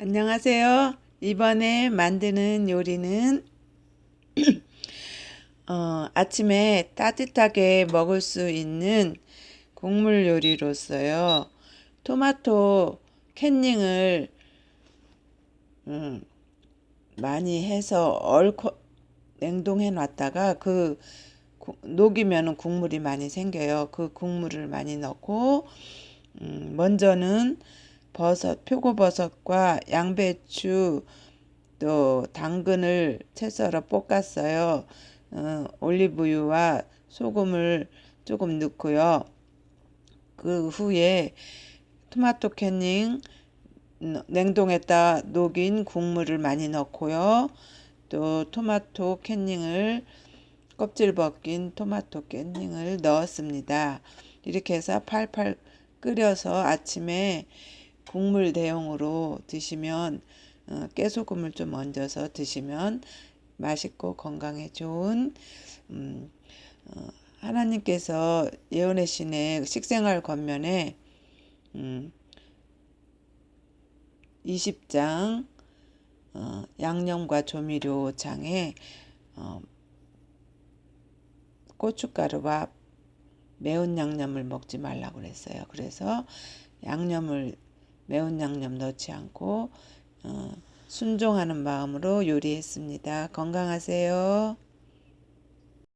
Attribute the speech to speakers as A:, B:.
A: 안녕하세요. 이번에 만드는 요리는 어, 아침에 따뜻하게 먹을 수 있는 국물 요리로서요. 토마토 캔닝을 음, 많이 해서 얼고 냉동해 놨다가 그 구- 녹이면은 국물이 많이 생겨요. 그 국물을 많이 넣고 음, 먼저는 버섯, 표고버섯과 양배추 또 당근을 채 썰어 볶았어요. 어, 올리브유와 소금을 조금 넣고요. 그 후에 토마토 캔닝 음, 냉동했다 녹인 국물을 많이 넣고요. 또 토마토 캔닝을 껍질 벗긴 토마토 캔닝을 넣었습니다. 이렇게 해서 팔팔 끓여서 아침에 국물 대용으로 드시면 어, 깨소금을 좀 얹어서 드시면 맛있고 건강에 좋은 음, 어, 하나님께서 예언의 신의 식생활 권면에 음, 20장 어, 양념과 조미료 장에 어, 고춧가루와 매운 양념을 먹지 말라고 그랬어요. 그래서 양념을 매운 양념 넣지 않고 어, 순종하는 마음으로 요리했습니다. 건강하세요.